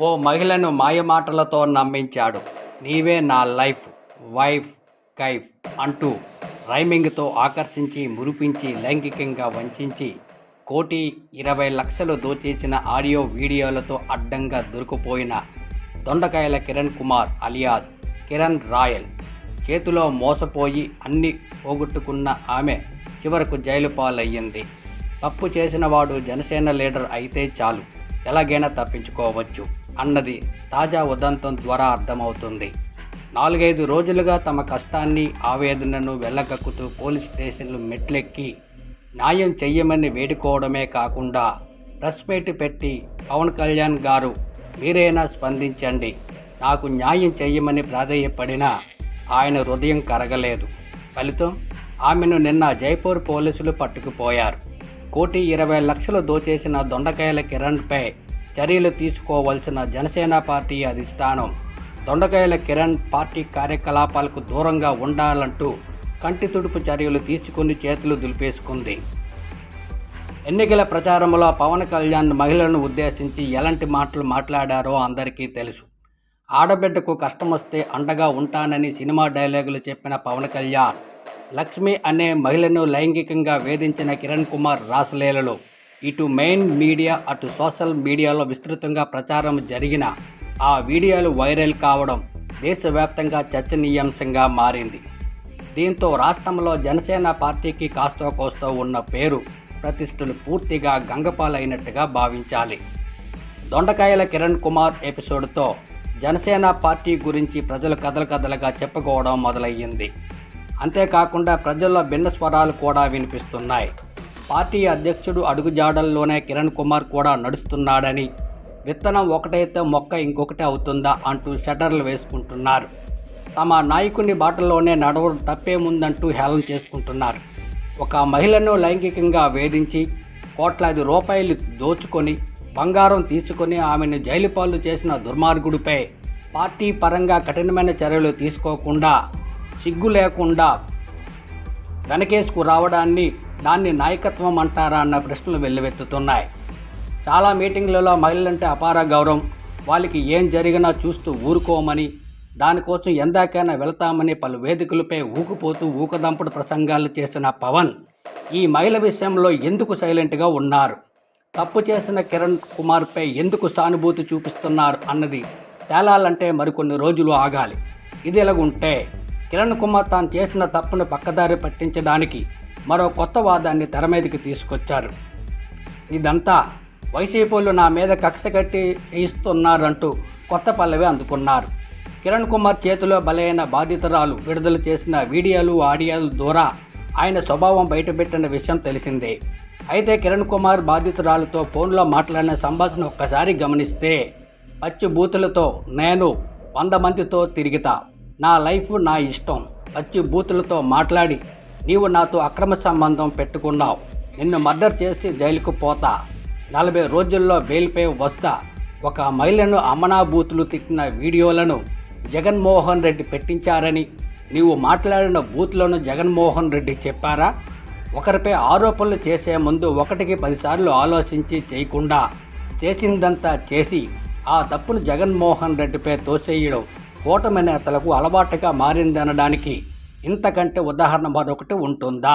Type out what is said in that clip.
ఓ మహిళను మాయమాటలతో నమ్మించాడు. నీవే నా లైఫ్ వైఫ్ కైఫ్ అంటూ రైమింగ్తో ఆకర్షించి మురిపించి లైంగికంగా వంచించి కోటి ఇరవై లక్షలు దోచేసిన ఆడియో వీడియోలతో అడ్డంగా దొరికిపోయిన దొండకాయల కిరణ్ కుమార్ అలియాస్ కిరణ్ రాయల్ చేతిలో మోసపోయి అన్ని పోగొట్టుకున్న ఆమె చివరకు జైలు పాలయ్యింది. తప్పు చేసిన వాడు జనసేన లీడర్ అయితే చాలు. ఎలాగైనా తప్పించుకోవచ్చు. అన్నది తాజా ఉదంతం ద్వారా అర్థమవుతుంది. నాలుగైదు రోజులుగా తమ కష్టాన్ని ఆవేదనను వెళ్ళగక్కుతూ పోలీస్ స్టేషన్లు మెట్లెక్కి న్యాయం చెయ్యమని వేడుకోవడమే కాకుండా ప్రెస్ మీట్ పెట్టి పవన్ కళ్యాణ్ గారు మీరైనా స్పందించండి. నాకు న్యాయం చెయ్యమని ప్రాధేయపడినా ఆయన హృదయం కరగలేదు. ఫలితం ఆమెను నిన్న జైపూర్ పోలీసులు పట్టుకుపోయారు. కోటి ఇరవై లక్షలు దోచేసిన దొండకాయల కిరణ్పై చర్యలు తీసుకోవాల్సిన జనసేన పార్టీ అధిష్టానం దొండకాయల కిరణ్ పార్టీ కార్యకలాపాలకు దూరంగా ఉండాలంటూ కంటి తుడుపు చర్యలు తీసుకుని చేతులు దులిపేసుకుంది. ఎన్నికల ప్రచారంలో పవన్ కళ్యాణ్ మహిళలను ఉద్దేశించి ఎలాంటి మాటలు మాట్లాడారో అందరికీ తెలుసు. ఆడబిడ్డకు కష్టం వస్తే అండగా ఉంటానని సినిమా డైలాగులు చెప్పిన పవన్ కళ్యాణ్ లక్ష్మి అనే మహిళను లైంగికంగా వేధించిన కిరణ్ కుమార్ రాసలీలలో. ఇటు మెయిన్ మీడియా అటు సోషల్ మీడియాలో విస్తృతంగా ప్రచారం జరిగిన ఆ వీడియోలు వైరల్ కావడం దేశవ్యాప్తంగా చర్చనీయాంశంగా మారింది. దీంతో రాష్ట్రంలో జనసేన పార్టీకి కాస్తో కోస్తో ఉన్న పేరు ప్రతిష్టలు పూర్తిగా గంగపాలైనట్టుగా భావించాలి. దొండకాయల కిరణ్ కుమార్ ఎపిసోడ్తో జనసేన పార్టీ గురించి ప్రజలు కథలు కథలుగా చెప్పుకోవడం మొదలయ్యింది. అంతేకాకుండా ప్రజల్లో భిన్న స్వరాలు కూడా వినిపిస్తున్నాయి. పార్టీ అధ్యక్షుడు అడుగుజాడల్లోనే కిరణ్ కుమార్ కూడా నడుస్తున్నాడని విత్తనం ఒకటైతే మొక్క ఇంకొకటి అవుతుందా అంటూ షటర్లు వేసుకుంటున్నారు. తమ నాయకుని బాటలోనే నడవడం తప్పేముందంటూ హేళన చేసుకుంటున్నారు. ఒక మహిళను లైంగికంగా వేధించి కోట్లాది రూపాయలు దోచుకొని బంగారం తీసుకొని ఆమెను జైలు పాలు చేసిన దుర్మార్గుడిపై పార్టీ పరంగా కఠినమైన చర్యలు తీసుకోకుండా సిగ్గు లేకుండా వెనకేసుకు రావడాన్ని దాన్ని నాయకత్వం అంటారా అన్న ప్రశ్నలు వెల్లువెత్తుతున్నాయి. చాలా మీటింగ్లలో మహిళలంటే అపార గౌరవం. వాళ్ళకి ఏం జరిగినా చూస్తూ ఊరుకోమని దానికోసం ఎందాకైనా వెళతామని పలు వేదికలపై ఊగిపోతూ ఊకదంపుడు ప్రసంగాలు చేసిన పవన్ ఈ మహిళ విషయంలో ఎందుకు సైలెంట్గా ఉన్నారు? తప్పు చేసిన కిరణ్ కుమార్పై ఎందుకు సానుభూతి చూపిస్తున్నారు అన్నది తేలాలంటే మరికొన్ని రోజులు ఆగాలి. ఇది ఎలాగుంటే కిరణ్ కుమార్ తాను చేసిన తప్పును పక్కదారి పట్టించడానికి మరో కొత్త వాదాన్ని తెర మీదకి తీసుకొచ్చారు. ఇదంతా వైసీపీలు నా మీద కక్ష కట్టి ఇస్తున్నారంటూ కొత్త పల్లవి అందుకున్నారు. కిరణ్ కుమార్ చేతిలో బలైన బాధితురాలు విడుదల చేసిన వీడియోలు ఆడియోలు ద్వారా ఆయన స్వభావం బయటపెట్టిన విషయం తెలిసిందే. అయితే కిరణ్ కుమార్ బాధితురాలతో ఫోన్లో మాట్లాడిన సంభాషణ ఒక్కసారి గమనిస్తే పచ్చి బూతులతో నేను వంద మందితో తిరిగితా. నా లైఫ్ నా ఇష్టం. పచ్చి బూతులతో మాట్లాడి నీవు నాతో అక్రమ సంబంధం పెట్టుకున్నావు. నిన్ను మర్డర్ చేసి జైలుకు పోతా. నలభై రోజుల్లో బెయిల్పై వస్తా. ఒక మహిళను అమ్మనా బూతులు తిట్టిన వీడియోలను జగన్మోహన్ రెడ్డి పెట్టించారని నీవు మాట్లాడిన బూత్లను జగన్మోహన్ రెడ్డి చెప్పారా? ఒకరిపై ఆరోపణలు చేసే ముందు ఒకటికి పదిసార్లు ఆలోచించి చేయకుండా చేసిందంతా చేసి ఆ తప్పును జగన్మోహన్ రెడ్డిపై తోసేయడం కూటమి నేతలకు అలవాటుగా మారిందనడానికి ఇంతకంటే ఉదాహరణ మరొకటి ఉంటుందా?